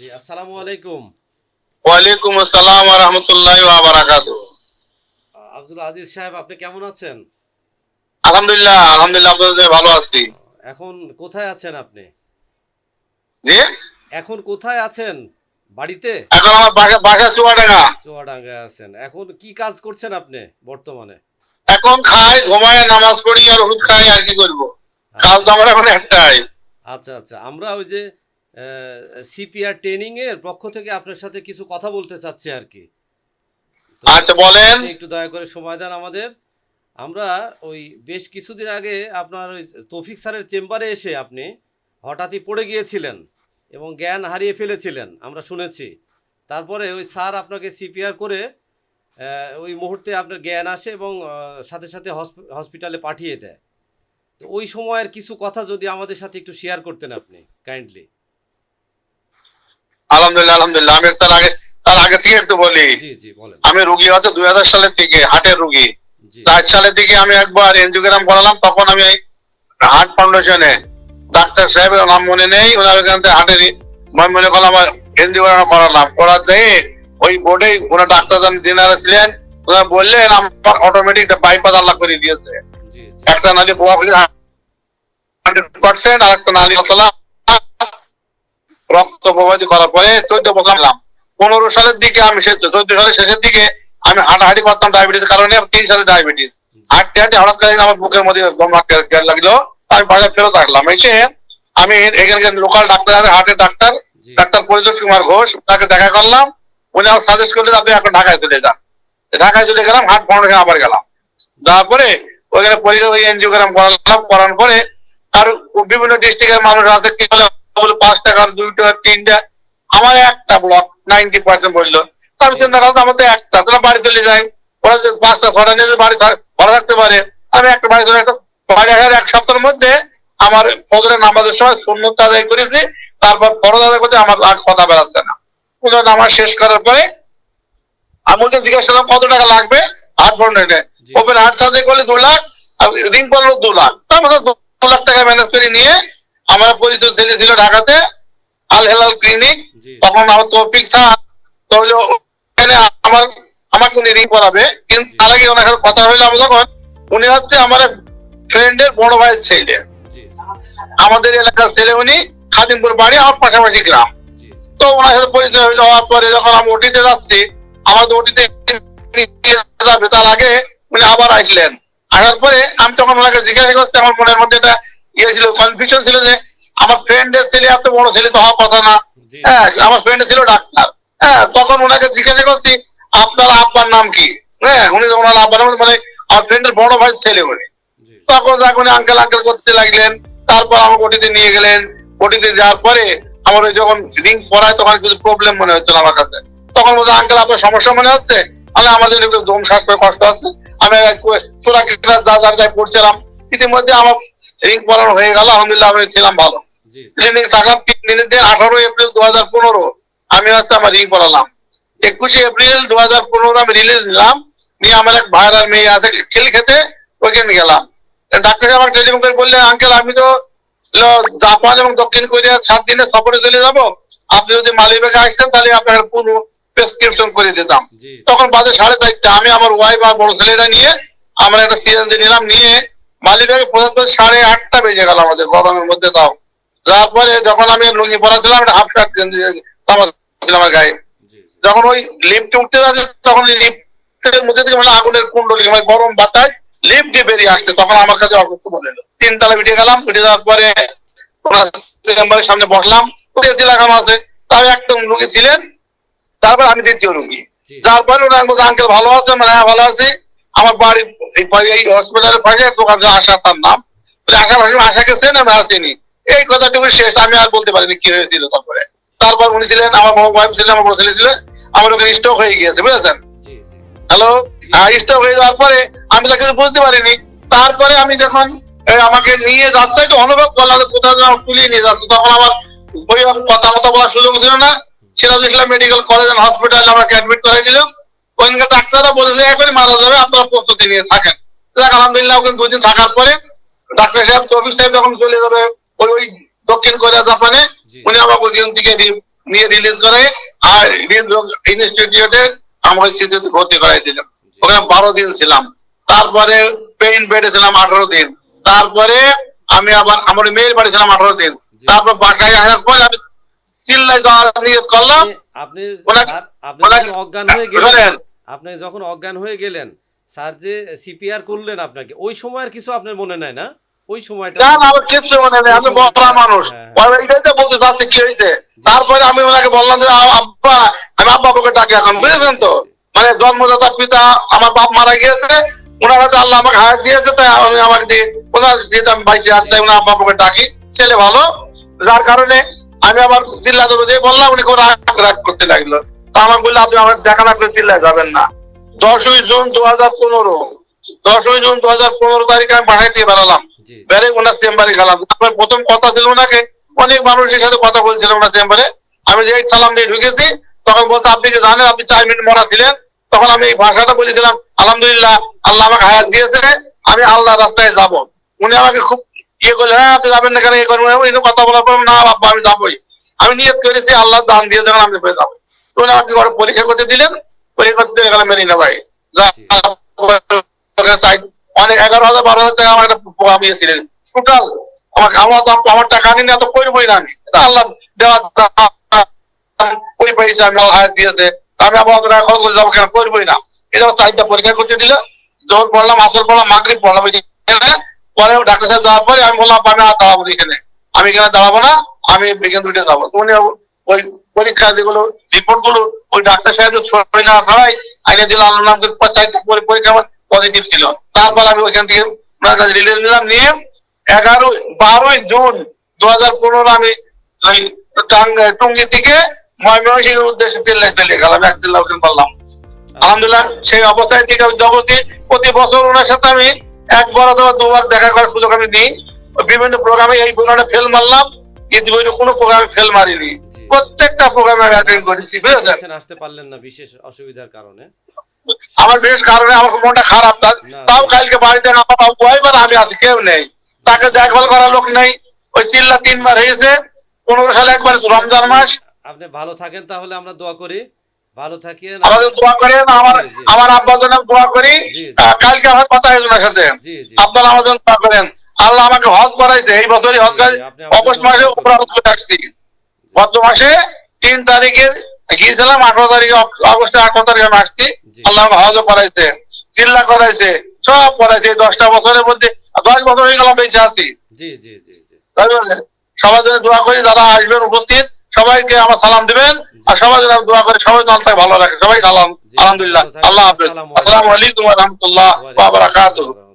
জি আসসালামু আলাইকুম। ওয়ালাইকুম আসসালাম ওয়া রাহমাতুল্লাহি ওয়া বারাকাতুহু আব্দুল আজিজ সাহেব আপনি কেমন আছেন? আলহামদুলিল্লাহ আলহামদুলিল্লাহ আপনাদের ভালো আছি। এখন কোথায় আছেন আপনি? জি? এখন কোথায় আছেন? বাড়িতে? এখন আমার বাসা চুয়াডাঙ্গা। আছেন। এখন কি কাজ করছেন আপনি বর্তমানে? এখন খাই ঘুমায় নামাজ পড়ি আর ওষুধ খাই আর কি করব। কাজ তো আমার এখন একটাই। আচ্ছা আচ্ছা। আমরা ওই যে সিপিআর ট্রেনিং এর পক্ষ থেকে আপনার সাথে কিছু কথা বলতে চাচ্ছি আর কি। আচ্ছা বলেন। একটু দয়া করে সময় দেন আমাদের। আমরা ওই বেশ কিছুদিন আগে আপনার ওই তৌফিক স্যারের চেম্বারে এসে আপনি হঠাৎই পড়ে গিয়েছিলেন এবং জ্ঞান হারিয়ে ফেলেছিলেন আমরা শুনেছি। তারপরে ওই স্যার আপনাকে সিপিআর করে ওই মুহূর্তে আপনার জ্ঞান আসে এবং সাথে সাথে হসপি- হসপিটালে পাঠিয়ে দেয়। তো ওই সময়ের কিছু কথা যদি আমাদের সাথে একটু শেয়ার করতেন আপনি কাইন্ডলি আলহামদুলিল্লাহ আলহামদুলিল্লাহ। আমি তার আগে তার আগে থেকে একটু বলি আমি রুগী আছে দুই হাজার সালের থেকে হার্টের রুগী। চার সালের দিকে আমি একবার এনজিওগ্রাম করালাম তখন আমি হার্ট ফাউন্ডেশনে ডাক্তার সাহেবের নাম মনে নেই ওনার ওখান থেকে হার্টের মনে করলাম এনজিওগ্রাম করালাম। করার যেয়ে ওই বোর্ডে ওনার ডাক্তার জান দিনারে ছিলেন ওনারা বললেন আমার অটোমেটিক বাইপাস আল্লাহ করে দিয়েছে। একটা নালি হান্ড্রেড পার্সেন্ট আর একটা নালি মশলা রক্ত প্রবাহিত করার পরে চোদ্দ বছর ছিলাম পনেরো সালের দিকে আমি চোদ্দ সালের শেষের দিকে আমি হাঁটাহাঁটি করতাম ডায়াবেটিস কারণে তিন সালে ডায়াবেটিস হাঁটতে হাঁটতে হঠাৎ করে আমার বুকের মধ্যে লাগল। আমি বাসায় ফেরত আসলাম। এসে আমি এখানকার লোকাল ডাক্তার হার্টের ডাক্তার। ডাক্তার পরিতোষ কুমার ঘোষ তাকে দেখা করলাম। উনি আমার সাজেস্ট করলেন আপনি এখন ঢাকায় চলে যান। ঢাকায় চলে গেলাম হাট ফাউন্ডেশন আবার গেলাম। যাওয়ার পরে ওইখানে পরীক্ষা ওই এনজিওগ্রাম করালাম। করার পরে আর বিভিন্ন ডিস্ট্রিক্টের মানুষ আছে কি বলে বলে পাঁচ টাকার দুইটা তিনটা আমার একটা ব্লক নাইনটি পার্সেন্ট বলল। তো আমি চিন্তা করলাম আমার তো একটা তাহলে বাড়ি চলে যাই। ওরা যে পাঁচটা ছটা নিয়ে বাড়ি ভালো থাকতে পারে। আমি একটা বাড়ি চলে একটা বাড়ি আসার এক সপ্তাহের মধ্যে আমার ফজরের নামাজের সময় শূন্যত আদায় করেছি। তারপর ফরজ আদায় করতে আমার আর কথা বেড়াচ্ছে না। পুজোর নামাজ শেষ করার পরে আমি ওকে জিজ্ঞাসা করলাম কত টাকা লাগবে? বন্ডে জি। ওপেন হাট সার্জারি করলে দু লাখ আর রিং করল দু লাখ। তার মধ্যে দু লাখ টাকা ম্যানেজ করে নিয়ে আমার পরিচয় ছেলে ছিল ঢাকাতে আল হেলাল ক্লিনিক তখন আমার তৌফিক স্যার তাহলে আমার আমাকে উনি রিং করাবে। কিন্তু তার আগে ওনার সাথে কথা হইল আমি যখন উনি হচ্ছে আমার ফ্রেন্ডের বড় ভাইয়ের ছেলে। আমাদের এলাকার ছেলে উনি খাদিমপুর বাড়ি আমার পাশাপাশি গ্রাম। তো ওনার সাথে পরিচয় হইল হওয়ার পরে যখন আমি ওটিতে যাচ্ছি আমাদের ওটিতে যাবে। তার আগে উনি আবার আসলেন। আসার পরে আমি তখন ওনাকে জিজ্ঞাসা করছি আমার মনের মধ্যে একটা ইয়ে ছিল কনফিউশন ছিল যে আমার ফ্রেন্ডের ছেলে এত বড় ছেলে তো হওয়ার কথা না। হ্যাঁ আমার ফ্রেন্ড ছিল ডাক্তার। হ্যাঁ তখন ওনাকে জিজ্ঞাসা করছি আপনার আব্বার নাম কি? হ্যাঁ উনি ওনার আব্বার নাম মানে আমার ফ্রেন্ডের বড় ভাই ছেলে উনি। তখন যখন আঙ্কেল আঙ্কেল করতে লাগলেন। তারপর আমাকে ওটিতে নিয়ে গেলেন। ওটিতে যাওয়ার পরে আমার ওই যখন রিং পড়ায় তখন কিছু প্রবলেম মনে হচ্ছিল আমার কাছে। তখন বলছে আঙ্কেল আপনার সমস্যা মনে হচ্ছে? আমি আমার জন্য একটু দম শ্বাস করে কষ্ট আছে আমি সুরা যা যার যাই পড়ছিলাম। ইতিমধ্যে আমার রিং পড়ানো হয়ে গেল আলহামদুলিল্লাহ আমি ছিলাম ভালো। ক্লিনিক থাকলাম তিন দিনের দিন আঠারো এপ্রিল দু হাজার পনেরো আমি হচ্ছে আমার রিং পড়ালাম একুশে এপ্রিল দু হাজার পনেরো আমি রিলিজ নিলাম নিয়ে আমার এক ভাইরার মেয়ে আছে খেল খেতে ওইখানে গেলাম। ডাক্তার আমাকে টেলিফোন করে বললে আঙ্কেল আমি তো জাপান এবং দক্ষিণ কোরিয়া সাত দিনের সফরে চলে যাব। আপনি যদি মালিবাগে আসতেন তাহলে আপনার পুরো প্রেসক্রিপশন করে দিতাম। তখন বাজে সাড়ে চারটা আমি আমার ওয়াইফ আর বড় ছেলেটা নিয়ে আমরা একটা সিএনজি নিলাম নিয়ে মালিবাগে পৌঁছাতে সাড়ে আটটা বেজে গেল আমাদের গরমের মধ্যে তাও। যার পরে যখন আমি লুঙ্গি পরাছিলাম হাফ ছিল আমার গায়ে। যখন ওই লিফটে উঠতে যাচ্ছে তখন লিফটের মধ্যে থেকে মানে আগুনের কুণ্ডলি মানে গরম বাতাস লিফট দিয়ে বেরিয়ে আসছে। তখন আমার কাছে অসুস্থ মনে হলো। তিনতলা উঠে গেলাম উঠে যাওয়ার পরে চেম্বারের সামনে বসলাম এসি লাগানো আছে। তার একটা রুগী ছিলেন। তারপর আমি দ্বিতীয় রুগী যার পরে ওনার বলছে আঙ্কেল ভালো আছে মানে হ্যাঁ ভালো আছি। আমার বাড়ির এই হসপিটালের পাশে দোকান আশা তার নাম। আশা ভাষণ আশা গেছেন আমি আসিনি এই কথাটুকু শেষ। আমি আর বলতে পারিনি কি হয়েছিল তারপরে। তারপর উনি ছিলেন আমার বড় ওয়াইফ ছিলেন আমার বড় ছেলে ছিলেন আমার ওখানে স্ট্রোক হয়ে গিয়েছে বুঝেছেন? হ্যালো স্ট্রোক হয়ে যাওয়ার পরে আমি তাকে বুঝতে পারিনি। তারপরে আমি যখন আমাকে নিয়ে যাচ্ছে একটু অনুভব করলাম কোথাও যেন তুলিয়ে নিয়ে যাচ্ছে। তখন আমার ওই কথা মতো বলার সুযোগ ছিল না। সিরাজ ইসলাম মেডিকেল কলেজ হসপিটালে আমাকে অ্যাডমিট করাই দিল। ওখানকার ডাক্তাররা বলেছে এখনই মারা যাবে আপনারা প্রস্তুতি নিয়ে থাকেন। যাক আলহামদুলিল্লাহ ওখানে দুদিন থাকার পরে ডাক্তার সাহেব চব্বিশ সাহেব যখন চলে যাবে ওই ওই দক্ষিণ কোরিয়া জাপানে উনি আমাকে ওইখান থেকে নিয়ে রিলিজ করে আর হৃদরোগ ইনস্টিটিউটে আমাকে শিশুতে ভর্তি করাই দিলাম ওখানে বারো দিন ছিলাম। তারপরে পেইন বেডে ছিলাম আঠারো দিন। তারপরে আমি আবার আমার মেয়ের বাড়ি ছিলাম আঠারো দিন। তারপর বাসায় আসার পরে আমি চিল্লাই যাওয়ার নিয়ত করলাম। আপনি অজ্ঞান হয়ে গেলেন। আপনি যখন অজ্ঞান হয়ে গেলেন স্যার যে সিপিআর করলেন আপনাকে ওই সময়ের কিছু আপনার মনে নাই না? ওই সময়টা না আমার কিচ্ছু মনে নেই আমি বড় মানুষ। হ্যাঁ। ওই এইটাই তো বলতে চাচ্ছি কি হয়েছে? তারপরে আমি ওনাকে বললাম যে আব্বা আমি আব্বা বাবাকে ডাকি এখন বুঝেছেন তো? মানে জন্মদাতা পিতা আমার বাপ মারা গিয়েছে ওনার হাতে আল্লাহ আমাকে হায়াত দিয়েছে তাই আমি আমাকে দিয়ে ওনার যেহেতু আমি বাইশে আসতে ওনার আব্বা বাবাকে ডাকি ছেলে ভালো। যার কারণে আমি আবার জিল্লা দেবো যে বললাম উনি রাগ রাগ করতে লাগল। তা আমাকে বললে আপনি আমার দেখা না করে চিল্লায় যাবেন না। দশই জুন দু হাজার পনেরো। দশই জুন দু হাজার পনেরো তারিখে আমি বাসায় দিয়ে বেড়ালাম বেড়ে ওনার চেম্বারে গেলাম। তারপর প্রথম কথা ছিল ওনাকে অনেক মানুষের সাথে কথা বলছিলাম ওনার চেম্বারে। আমি যে সালাম দিয়ে ঢুকেছি তখন বলছে আপনি কি জানেন আপনি চার মিনিট মরা ছিলেন? তখন আমি এই ভাষাটা বলেছিলাম আলহামদুলিল্লাহ আল্লাহ আমাকে হায়াত দিয়েছে আমি আল্লাহ রাস্তায় যাব। উনি আমাকে খুব ইয়ে করলেন হ্যাঁ আপনি যাবেন না কেন? ইয়ে করবেন কথা বলার পর না বাবা আমি যাবোই। আমি নিয়ত করেছি আল্লাহ দান দিয়ে যখন আমি যাব। আমাকে ঘরে পরীক্ষা করতে দিলেন। পরীক্ষা করতে দিয়ে গেলাম ভাই। অনেক এগারো হাজার বারো হাজার টাকা আমার টোটাল আমার তো আমার টাকা নিয়ে না তো করবোই না আমি। ওই আমি দিয়েছে। আমি আমার টাকা খরচ করে যাব কেন? করবোই না। এটা পরীক্ষা করতে দিল। জোর পড়লাম আসর পড়লাম মাগরিব পড়লাম। পরে ডাক্তার সাহেব যাওয়ার পরে আমি বললাম আমি আর দাঁড়াবো এখানে। আমি এখানে দাঁড়াবো না? আমি বিজ্ঞান দুইটা যাব। তো উনি ওই পরীক্ষা যেগুলো রিপোর্টগুলো, ওই ডাক্তার সাহেব সই না ছাড়াই আইনে দিল আল্লাহ নাম চারটা পরে পরীক্ষা পজিটিভ ছিল। তারপর আমি ওইখান থেকে রিলিজ নিলাম, নিয়ে এগারো, বারোই জুন দু হাজার পনেরো আমি ওই টুঙ্গি থেকে ময়মনসিংহের উদ্দেশ্যে চিল্লাই চলে গেলাম এক চিল্লা ওখানে বললাম আলহামদুলিল্লাহ, সেই অবস্থায় থেকে জগতে প্রতি বছর ওনার সাথে আমি একবার অথবা দুবার দেখা করার সুযোগ আমি নিই। বিভিন্ন প্রোগ্রামে এই প্রোগ্রামে ফেল মারলাম, ইতিমধ্যে কোনো প্রোগ্রামে ফেল মারিনি। প্রত্যেকটা প্রোগ্রামে আমি অ্যাটেন্ড করেছি বুঝেছেন? আসতে পারলেন না বিশেষ অসুবিধার কারণে। আমার বেশ কারণে আমার মনটা খারাপ তার- তাও কালকে বাড়িতে আমার বাবু কয়বার আমি আছি কেউ নেই। তাকে দেখভাল করার লোক নেই। ওই চিল্লা তিনবার হয়েছে। পনেরো সালে একবার রমজান মাস। আপনি ভালো থাকেন তাহলে আমরা দোয়া করি। ভালো থাকিয়েন আমাদের দোয়া করেন। আমার। আমার আব্বার জন্য দোয়া করি। কালকে আমার কথা হয়েছে ওনার সাথে। আপনারা জন্য দোয়া করেন। আল্লাহ আমাকে হজ করাইছে এই বছরই হজ আমাদের অগস্ট মাসে হজ করে আসছি। গত মাসে তিন তারিখে গিয়েছিলাম আঠারো তারিখে আগস্টের আঠারো তারিখে আমি আসছি। আল্লাহ হজও করাইছে চিল্লা করাইছে সব করাইছে। দশটা বছরের মধ্যে দশ বছর হয়ে গেলাম বেঁচে আছি। সবার জন্য দোয়া করি যারা আসবেন উপস্থিত সবাইকে আমার সালাম দিবেন আর সবাই যেন দোয়া করে সবাই আল্লাহ ভালো রাখে সবাই সালাম আলহামদুলিল্লাহ। আল্লাহ হাফিজ। আসসালামু আলাইকুম। রহমতুল্লাহ ওয়া বারাকাতুহ। আসসালাম।